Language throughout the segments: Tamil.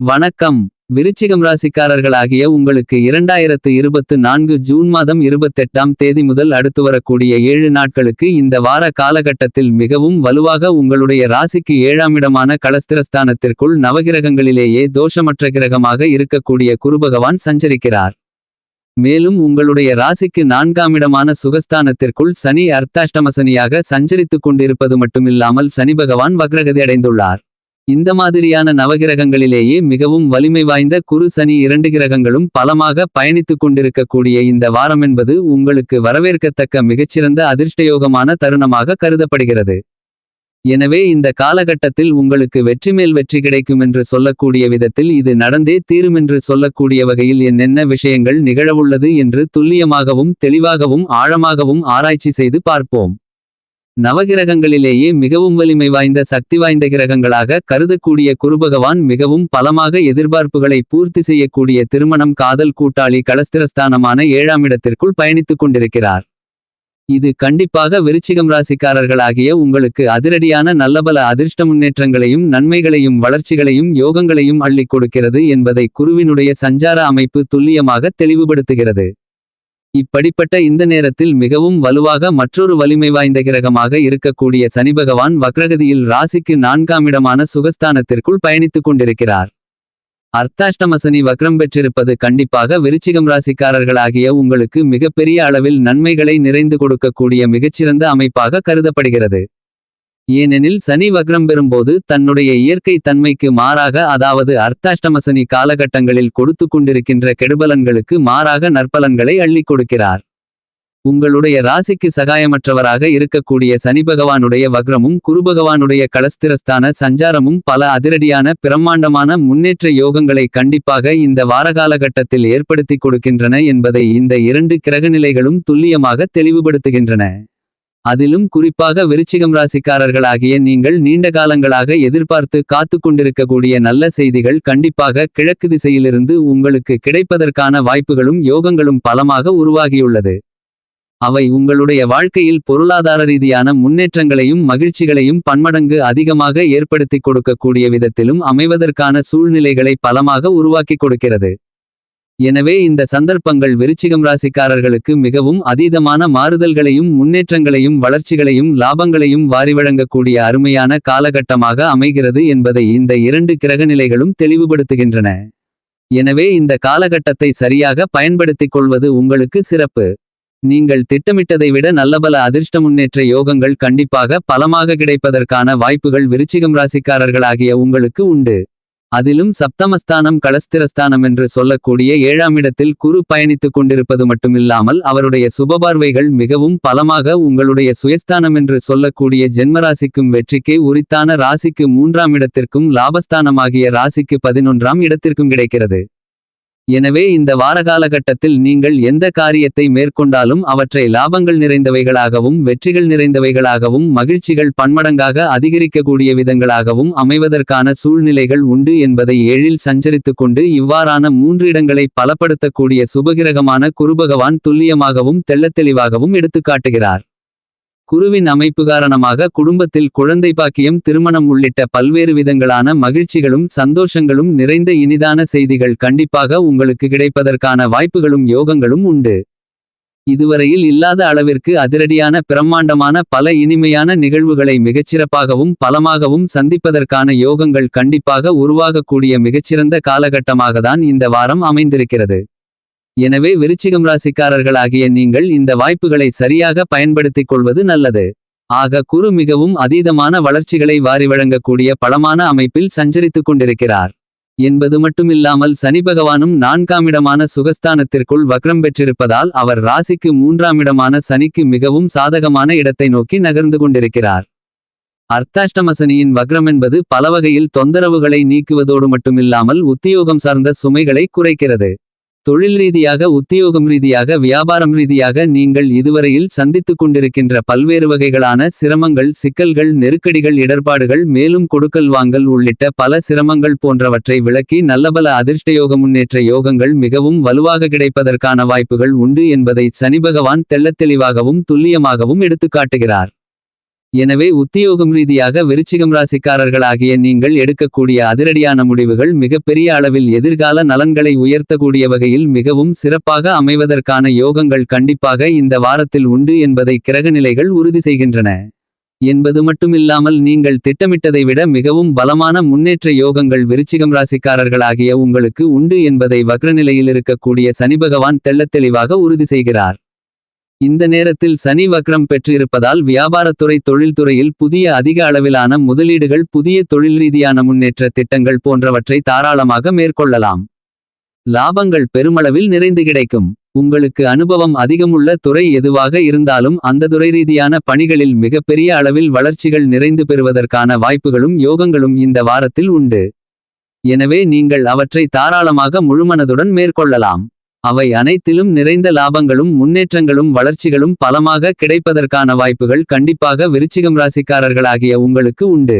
வணக்கம். விருச்சிகம் ராசிக்காரர்களாகிய உங்களுக்கு இரண்டாயிரத்து இருபத்து நான்கு ஜூன் மாதம் இருபத்தெட்டாம் தேதி முதல் அடுத்து வரக்கூடிய ஏழு நாட்களுக்கு இந்த வார காலகட்டத்தில் மிகவும் வலுவாக உங்களுடைய ராசிக்கு ஏழாமிடமான களஸ்திரஸ்தானத்திற்குள் நவகிரகங்களிலேயே தோஷமற்ற கிரகமாக இருக்கக்கூடிய குருபகவான் சஞ்சரிக்கிறார். மேலும் உங்களுடைய ராசிக்கு நான்காமிடமான சுகஸ்தானத்திற்குள் சனி அர்த்தாஷ்டமசனியாக சஞ்சரித்துக் கொண்டிருப்பது மட்டுமில்லாமல் சனி பகவான் வக்ரகதி அடைந்துள்ளார். இந்த மாதிரியான நவகிரகங்களிலேயே மிகவும் வலிமை வாய்ந்த குரு சனி இரண்டு கிரகங்களும் பலமாக பயணித்துக் கொண்டிருக்கக்கூடிய இந்த வாரமென்பது உங்களுக்கு வரவேற்கத்தக்க மிகச்சிறந்த அதிர்ஷ்டயோகமான தருணமாக கருதப்படுகிறது. எனவே இந்த காலகட்டத்தில் உங்களுக்கு வெற்றிமேல் வெற்றி கிடைக்கும் என்று சொல்லக்கூடிய விதத்தில் இது நடந்தே தீருமென்று சொல்லக்கூடிய வகையில் என்னென்ன விஷயங்கள் நிகழவுள்ளது என்று துல்லியமாகவும் தெளிவாகவும் ஆழமாகவும் ஆராய்ச்சி செய்து பார்ப்போம். நவகிரகங்களிலேயே மிகவும் வலிமை வாய்ந்த சக்தி வாய்ந்த கிரகங்களாக கருதக்கூடிய குருபகவான் மிகவும் பலமாக எதிர்பார்ப்புகளை பூர்த்தி செய்யக்கூடிய திருமணம் காதல் கூட்டாளி களஸ்திரஸ்தானமான ஏழாம் இடத்திற்குள் பயணித்துக் கொண்டிருக்கிறார். இது கண்டிப்பாக விருச்சிகம் ராசிக்காரர்களாகிய உங்களுக்கு அதிரடியான நல்லபல அதிர்ஷ்ட முன்னேற்றங்களையும் நன்மைகளையும் வளர்ச்சிகளையும் யோகங்களையும் அள்ளிக் கொடுக்கிறது என்பதை குருவினுடைய சஞ்சார அமைப்பு துல்லியமாக தெளிவுபடுத்துகிறது. இப்படிப்பட்ட இந்த நேரத்தில் மிகவும் வலுவாக மற்றொரு வலிமை வாய்ந்த கிரகமாக இருக்கக்கூடிய சனிபகவான் வக்ரகதியில் ராசிக்கு நான்காம் இடமான சுகஸ்தானத்திற்குள் பயணித்துக் கொண்டிருக்கிறார். அர்த்தாஷ்டமசனி வக்ரம் பெற்றிருப்பது கண்டிப்பாக விருச்சிகம் ராசிக்காரர்களாகிய உங்களுக்கு மிகப்பெரிய அளவில் நன்மைகளை நிறைந்து கொடுக்கக்கூடிய மிகச்சிறந்த அமைப்பாக கருதப்படுகிறது. ஏனெனில் சனி வக்ரம் பெறும்போது தன்னுடைய இயற்கை தன்மைக்கு மாறாக அதாவது அர்த்தாஷ்டமசனி காலகட்டங்களில் கொடுத்து கொண்டிருக்கின்ற கெடுபலன்களுக்கு மாறாக நற்பலன்களை அள்ளிக் கொடுக்கிறார். உங்களுடைய ராசிக்கு சகாயமற்றவராக இருக்கக்கூடிய சனி பகவானுடைய வக்ரமும் குருபகவானுடைய களஸ்திரஸ்தான சஞ்சாரமும் பல அதிரடியான பிரம்மாண்டமான முன்னேற்ற யோகங்களை கண்டிப்பாக இந்த வாரகாலகட்டத்தில் ஏற்படுத்திக் கொடுக்கின்றன என்பதை இந்த இரண்டு கிரகநிலைகளும் துல்லியமாக தெளிவுபடுத்துகின்றன. அதிலும் குறிப்பாக விருச்சிகம் ராசிக்காரர்களாகிய நீங்கள் நீண்ட காலங்களாக எதிர்பார்த்து காத்து கொண்டிருக்கக்கூடிய நல்ல செய்திகள் கண்டிப்பாக கிழக்கு திசையிலிருந்து உங்களுக்கு கிடைப்பதற்கான வாய்ப்புகளும் யோகங்களும் பலமாக உருவாகியுள்ளது. அவை உங்களுடைய வாழ்க்கையில் பொருளாதார ரீதியான முன்னேற்றங்களையும் மகிழ்ச்சிகளையும் பன்மடங்கு அதிகமாக ஏற்படுத்திக் கொடுக்கக்கூடிய விதத்திலும் அமைவதற்கான சூழ்நிலைகளை பலமாக உருவாக்கிக் கொடுக்கிறது. எனவே இந்த சந்தர்ப்பங்கள் விருச்சிகம் ராசிக்காரர்களுக்கு மிகவும் அதீதமான மாறுதல்களையும் முன்னேற்றங்களையும் வளர்ச்சிகளையும் லாபங்களையும் வாரி வழங்கக்கூடிய அருமையான காலகட்டமாக அமைகிறது என்பதை இந்த இரண்டு கிரகநிலைகளும் தெளிவுபடுத்துகின்றன. எனவே இந்த காலகட்டத்தை சரியாக பயன்படுத்திக் கொள்வது உங்களுக்கு சிறப்பு. நீங்கள் திட்டமிட்டதை விட நல்லபல அதிர்ஷ்ட முன்னேற்ற யோகங்கள் கண்டிப்பாக பலமாக கிடைப்பதற்கான வாய்ப்புகள் விருச்சிகம் ராசிக்காரர்களாகிய உங்களுக்கு உண்டு. அதிலும் சப்தமஸ்தானம் களஸ்திரஸ்தானம் என்று சொல்லக்கூடிய ஏழாம் இடத்தில் குரு பயணித்துக் கொண்டிருப்பது மட்டுமில்லாமல் அவருடைய சுபபார்வைகள் மிகவும் பலமாக உங்களுடைய சுயஸ்தானம் என்று சொல்லக்கூடிய ஜென்மராசிக்கும் வெற்றிக்கே உரித்தான ராசிக்கு மூன்றாம் இடத்திற்கும் லாபஸ்தானமாகிய ராசிக்கு பதினொன்றாம் இடத்திற்கும் கிடைக்கிறது. எனவே இந்த வாரகாலகட்டத்தில் நீங்கள் எந்த காரியத்தை மேற்கொண்டாலும் அவற்றை லாபங்கள் நிறைந்தவைகளாகவும் வெற்றிகள் நிறைந்தவைகளாகவும் மகிழ்ச்சிகள் பன்மடங்காக அதிகரிக்கக்கூடிய விதங்களாகவும் அமைவதற்கான சூழ்நிலைகள் உண்டு என்பதை ஏழில் சஞ்சரித்துக் கொண்டு இவ்வாறான மூன்று இடங்களை பலப்படுத்தக்கூடிய சுபகிரகமான குருபகவான் துல்லியமாகவும் தெள்ளத்தெளிவாகவும் எடுத்துக்காட்டுகிறார் குருவின் அமைப்பு காரணமாக குடும்பத்தில் குழந்தை பாக்கியம் திருமணம் உள்ளிட்ட பல்வேறு விதங்களான மகிழ்ச்சிகளும் சந்தோஷங்களும் நிறைந்த இனிதான செய்திகள் கண்டிப்பாக உங்களுக்கு கிடைப்பதற்கான வாய்ப்புகளும் யோகங்களும் உண்டு. இதுவரையில் இல்லாத அளவிற்கு அதிரடியான பிரம்மாண்டமான பல இனிமையான நிகழ்வுகளை மிகச்சிறப்பாகவும் பலமாகவும் சந்திப்பதற்கான யோகங்கள் கண்டிப்பாக உருவாகக்கூடிய மிகச்சிறந்த காலகட்டமாகத்தான் இந்த வாரம் அமைந்திருக்கிறது. எனவே விருச்சிகம் ராசிக்காரர்களாகிய நீங்கள் இந்த வாய்ப்புகளை சரியாக பயன்படுத்திக் கொள்வது நல்லது. ஆக குரு மிகவும் அதீதமான வளர்ச்சிகளை வாரி வழங்கக்கூடிய பலமான அமைப்பில் சஞ்சரித்துக் கொண்டிருக்கிறார். என்பது மட்டுமில்லாமல் சனி பகவானும் நான்காமிடமான சுகஸ்தானத்திற்குள் வக்ரம் பெற்றிருப்பதால் அவர் ராசிக்கு மூன்றாமிடமான சனிக்கு மிகவும் சாதகமான இடத்தை நோக்கி நகர்ந்து கொண்டிருக்கிறார். அர்த்தாஷ்டமசனியின் வக்ரம் என்பது பலவகையில் தொந்தரவுகளை நீக்குவதோடு மட்டுமில்லாமல் உத்தியோகம் சார்ந்த சுமைகளை குறைக்கிறது. தொழில் ரீதியாக உத்தியோகம் ரீதியாக வியாபாரம் ரீதியாக நீங்கள் இதுவரையில் சந்தித்துக் கொண்டிருக்கின்ற பல்வேறு வகைகளான சிரமங்கள் சிக்கல்கள் நெருக்கடிகள் இடர்பாடுகள் மேலும் கொடுக்கல் வாங்கல் உள்ளிட்ட பல சிரமங்கள் போன்றவற்றை விளக்கி நல்லபல அதிர்ஷ்டயோக முன்னேற்ற யோகங்கள் மிகவும் வலுவாக கிடைப்பதற்கான வாய்ப்புகள் உண்டு என்பதை சனி பகவான் தெள்ளத்தெளிவாகவும் துல்லியமாகவும் எடுத்துக்காட்டுகிறார். எனவே உத்தியோகம் ரீதியாக விருச்சிகம் ராசிக்காரர்களாகிய நீங்கள் எடுக்கக்கூடிய அதிரடியான முடிவுகள் மிகப்பெரிய அளவில் எதிர்கால நலன்களை உயர்த்தக்கூடிய வகையில் மிகவும் சிறப்பாக அமைவதற்கான யோகங்கள் கண்டிப்பாக இந்த வாரத்தில் உண்டு என்பதை கிரகநிலைகள் உறுதி செய்கின்றன. என்பது மட்டுமில்லாமல் நீங்கள் திட்டமிட்டதை விட மிகவும் பலமான முன்னேற்ற யோகங்கள் விருச்சிகம் ராசிக்காரர்களாகிய உங்களுக்கு உண்டு என்பதை வக்ரநிலையில் இருக்கக்கூடிய சனி பகவான் உறுதி செய்கிறார். இந்த நேரத்தில் சனி வக்ரம் பெற்றிருப்பதால் வியாபாரத்துறை தொழில்துறையில் புதிய அதிக அளவிலான முதலீடுகள் புதிய தொழில் ரீதியான முன்னேற்ற திட்டங்கள் போன்றவற்றை தாராளமாக மேற்கொள்ளலாம். லாபங்கள் பெருமளவில் நிறைந்து கிடைக்கும். உங்களுக்கு அனுபவம் அதிகமுள்ள துறை எதுவாக இருந்தாலும் அந்த துறை ரீதியான பணிகளில் மிகப்பெரிய அளவில் வளர்ச்சிகள் நிறைந்து பெறுவதற்கான வாய்ப்புகளும் யோகங்களும் இந்த வாரத்தில் உண்டு. எனவே நீங்கள் அவற்றை தாராளமாக முழுமனதுடன் மேற்கொள்ளலாம். அவை அனைத்திலும் நிறைந்த லாபங்களும் முன்னேற்றங்களும் வளர்ச்சிகளும் பலமாக கிடைப்பதற்கான வாய்ப்புகள் கண்டிப்பாக விருச்சிகம் ராசிக்காரர்களாகிய உங்களுக்கு உண்டு.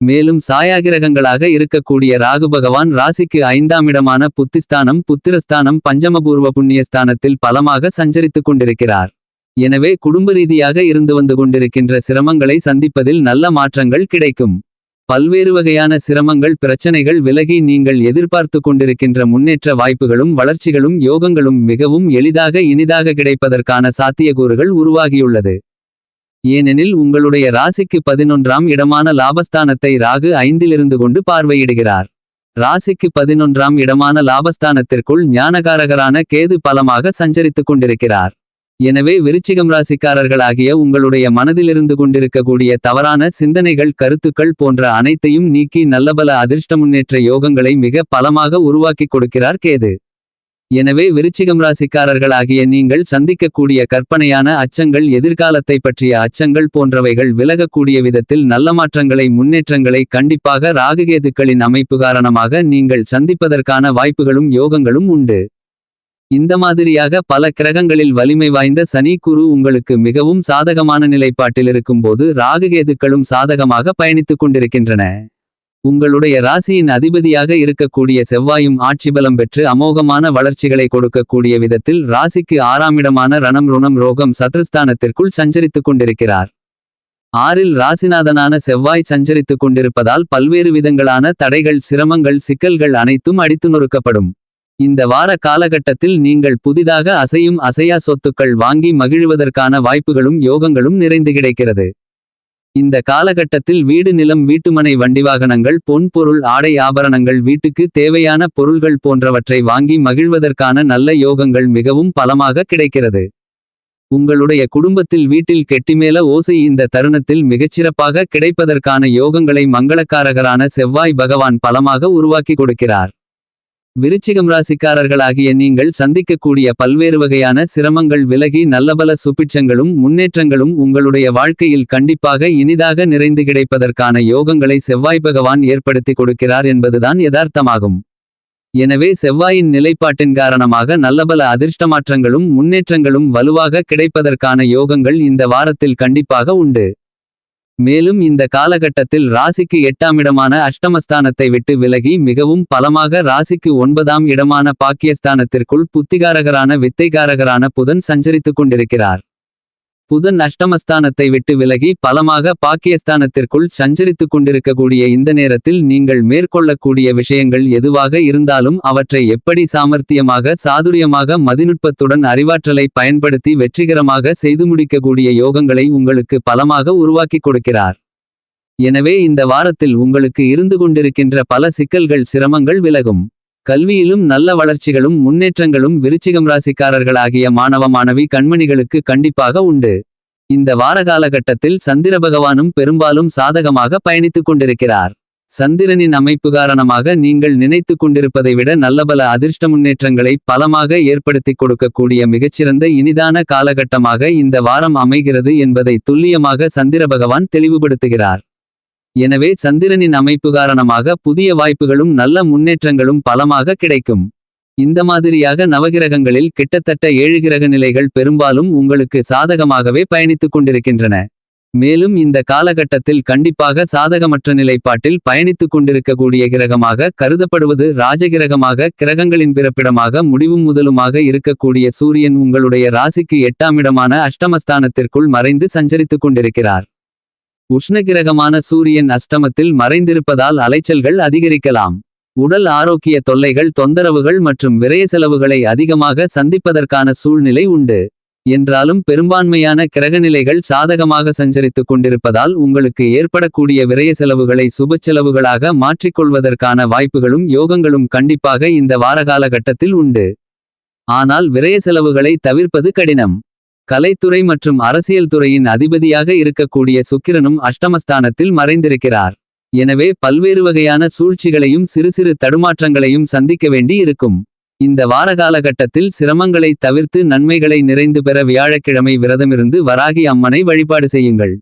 மேலும் சாயாகிரகங்களாக இருக்கக்கூடிய ராகு பகவான் ராசிக்கு ஐந்தாம் இடமான புத்திஸ்தானம் புத்திரஸ்தானம் பஞ்சமபூர்வ புண்ணியஸ்தானத்தில் பலமாக சஞ்சரித்துக் கொண்டிருக்கிறார். எனவே குடும்ப ரீதியாக இருந்து வந்து கொண்டிருக்கின்ற சிரமங்களை சந்திப்பதில் நல்ல மாற்றங்கள் கிடைக்கும். பல்வேறு வகையான சிரமங்கள் பிரச்சனைகள் விலகி நீங்கள் எதிர்பார்த்து கொண்டிருக்கின்ற முன்னேற்ற வாய்ப்புகளும் வளர்ச்சிகளும் யோகங்களும் மிகவும் எளிதாக இனிதாக கிடைப்பதற்கான சாத்தியக்கூறுகள் உருவாகியுள்ளது. ஏனெனில் உங்களுடைய ராசிக்கு பதினொன்றாம் இடமான லாபஸ்தானத்தை ராகு ஐந்திலிருந்து கொண்டு பார்வையிடுகிறார். ராசிக்கு பதினொன்றாம் இடமான லாபஸ்தானத்திற்குள் ஞானகாரகரான கேது பலமாக சஞ்சரித்துக் கொண்டிருக்கிறார். எனவே விருச்சிகம் ராசிக்காரர்களாகிய உங்களுடைய மனதிலிருந்து கொண்டிருக்கக்கூடிய தவறான சிந்தனைகள் கருத்துக்கள் போன்ற அனைத்தையும் நீக்கி நல்லபல அதிர்ஷ்ட முன்னேற்ற யோகங்களை மிக பலமாக உருவாக்கிக் கொடுக்கிறார் கேது. எனவே விருச்சிகம் ராசிக்காரர்களாகிய நீங்கள் சந்திக்கக்கூடிய கற்பனையான அச்சங்கள் எதிர்காலத்தை பற்றிய அச்சங்கள் போன்றவைகள் விலகக்கூடிய விதத்தில் நல்ல மாற்றங்களை முன்னேற்றங்களை கண்டிப்பாக ராகுகேதுக்களின் அமைப்பு காரணமாக நீங்கள் சந்திப்பதற்கான வாய்ப்புகளும் யோகங்களும் உண்டு. இந்த மாதிரியாக பல கிரகங்களில் வலிமை வாய்ந்த சனி குரு உங்களுக்கு மிகவும் சாதகமான நிலைப்பாட்டில் இருக்கும்போது ராகுகேதுக்களும் சாதகமாக பயணித்துக் கொண்டிருக்கின்றன. உங்களுடைய ராசியின் அதிபதியாக இருக்கக்கூடிய செவ்வாயும் ஆட்சிபலம் பெற்று அமோகமான வளர்ச்சிகளை கொடுக்கக்கூடிய விதத்தில் ராசிக்கு ஆறாமிடமான ரணம் ருணம் ரோகம் சத்ருஸ்தானத்திற்குள் சஞ்சரித்துக் கொண்டிருக்கிறார். ஆறில் ராசிநாதனான செவ்வாய் சஞ்சரித்துக் கொண்டிருப்பதால் பல்வேறு விதங்களான தடைகள் சிரமங்கள் சிக்கல்கள் அனைத்தும் அடித்து நொறுக்கப்படும். இந்த வார காலகட்டத்தில் நீங்கள் புதிதாக அசையும் அசையா சொத்துக்கள் வாங்கி மகிழ்வதற்கான வாய்ப்புகளும் யோகங்களும் நிறைந்து கிடைக்கிறது. இந்த காலகட்டத்தில் வீடு நிலம் வீட்டுமனை வண்டிவாகனங்கள் பொன் பொருள் ஆடை ஆபரணங்கள் வீட்டுக்கு தேவையான பொருள்கள் போன்றவற்றை வாங்கி மகிழ்வதற்கான நல்ல யோகங்கள் மிகவும் பலமாக கிடைக்கிறது. உங்களுடைய குடும்பத்தில் வீட்டில் கெட்டிமேல ஓசை இந்த தருணத்தில் மிகச்சிறப்பாக கிடைப்பதற்கான யோகங்களை மங்களக்காரகரான செவ்வாய் பகவான் பலமாக உருவாக்கி கொடுக்கிறார். விருச்சிகம் ராசிக்காரர்களாகிய நீங்கள் சந்திக்கக்கூடிய பல்வேறு வகையான சிரமங்கள் விலகி நல்லபல சுபிட்சங்களும் முன்னேற்றங்களும் உங்களுடைய வாழ்க்கையில் கண்டிப்பாக இனிதாக நிறைந்து கிடைப்பதற்கான யோகங்களை செவ்வாய் பகவான் ஏற்படுத்தி கொடுக்கிறார் என்பதுதான் யதார்த்தமாகும். எனவே செவ்வாயின் நிலைப்பாட்டின் காரணமாக நல்லபல அதிர்ஷ்டமாற்றங்களும் முன்னேற்றங்களும் வலுவாக கிடைப்பதற்கான யோகங்கள் இந்த வாரத்தில் கண்டிப்பாக உண்டு. மேலும் இந்த காலகட்டத்தில் ராசிக்கு எட்டாம் இடமான அஷ்டமஸ்தானத்தை விட்டு விலகி மிகவும் பலமாக ராசிக்கு ஒன்பதாம் இடமான பாக்கியஸ்தானத்திற்குள் புத்திகாரகரான வித்தைகாரகரான புதன் சஞ்சரித்துக் கொண்டிருக்கிறார். புதன் அஷ்டமஸ்தானத்தை விட்டு விலகி பலமாக பாக்கியஸ்தானத்திற்குள் சஞ்சரித்துக் கொண்டிருக்கக்கூடிய இந்த நேரத்தில் நீங்கள் மேற்கொள்ளக்கூடிய விஷயங்கள் எதுவாக இருந்தாலும் அவற்றை எப்படி சாமர்த்தியமாக சாதுரியமாக மதிநுட்பத்துடன் அறிவாற்றலை பயன்படுத்தி வெற்றிகரமாக செய்து முடிக்கக்கூடிய யோகங்களை உங்களுக்கு பலமாக உருவாக்கிக் கொடுக்கிறார். எனவே இந்த வாரத்தில் உங்களுக்கு இருந்து கொண்டிருக்கின்ற பல சிக்கல்கள் சிரமங்கள் விலகும். கல்வியிலும் நல்ல வளர்ச்சிகளும் முன்னேற்றங்களும் விருச்சிகம் ராசிக்காரர்களாகிய மாணவ மாணவி கண்மணிகளுக்கு கண்டிப்பாக உண்டு. இந்த வார காலகட்டத்தில் சந்திர பகவானும் பெரும்பாலும் சாதகமாக பயணித்துக் கொண்டிருக்கிறார். சந்திரனின் அமைப்பு காரணமாக நீங்கள் நினைத்துக் கொண்டிருப்பதை விட நல்லபல அதிர்ஷ்ட முன்னேற்றங்களை பலமாக ஏற்படுத்திக் கொடுக்கக்கூடிய மிகச்சிறந்த இனிதான காலகட்டமாக இந்த வாரம் அமைகிறது என்பதை துல்லியமாக சந்திர பகவான் தெளிவுபடுத்துகிறார். எனவே சந்திரனின் அமைப்பு காரணமாக புதிய வாய்ப்புகளும் நல்ல முன்னேற்றங்களும் பலமாக கிடைக்கும். இந்த மாதிரியாக நவகிரகங்களில் கிட்டத்தட்ட ஏழு கிரக நிலைகள் பெரும்பாலும் உங்களுக்கு சாதகமாகவே பயணித்துக் கொண்டிருக்கின்றன. மேலும் இந்த காலகட்டத்தில் கண்டிப்பாக சாதகமற்ற நிலைப்பாட்டில் பயணித்துக் கொண்டிருக்கக்கூடிய கிரகமாக கருதப்படுவது ராஜகிரகமாக கிரகங்களின் பிறப்பிடமாக முடிவும் முதலுமாக இருக்கக்கூடிய சூரியன் உங்களுடைய ராசிக்கு எட்டாம் இடமான அஷ்டமஸ்தானத்திற்குள் மறைந்து சஞ்சரித்துக் கொண்டிருக்கிறார். உஷ்ணகிரகமான சூரியன் அஷ்டமத்தில் மறைந்திருப்பதால் அலைச்சல்கள் அதிகரிக்கலாம். உடல் ஆரோக்கிய தொல்லைகள் தொந்தரவுகள் மற்றும் விரய செலவுகளை அதிகமாக சந்திப்பதற்கான சூழ்நிலை உண்டு. என்றாலும் பெரும்பான்மையான கிரகநிலைகள் சாதகமாக சஞ்சரித்துக் கொண்டிருப்பதால் உங்களுக்கு ஏற்படக்கூடிய விரய செலவுகளை சுப செலவுகளாக மாற்றிக்கொள்வதற்கான வாய்ப்புகளும் யோகங்களும் கண்டிப்பாக இந்த வாரகாலகட்டத்தில் உண்டு. ஆனால் விரய செலவுகளை தவிர்ப்பது கடினம். கலைத்துறை மற்றும் அரசியல் துறையின் அதிபதியாக இருக்கக்கூடிய சுக்கிரனும் அஷ்டமஸ்தானத்தில் மறைந்திருக்கிறார். எனவே பல்வேறு வகையான சூழ்ச்சிகளையும் சிறு சிறு தடுமாற்றங்களையும் சந்திக்க வேண்டி இருக்கும் இந்த வாரகாலகட்டத்தில் சிரமங்களை தவிர்த்து நன்மைகளை நிறைந்து பெற வியாழக்கிழமை விரதமிருந்து வராகி அம்மனை வழிபாடு செய்யுங்கள்.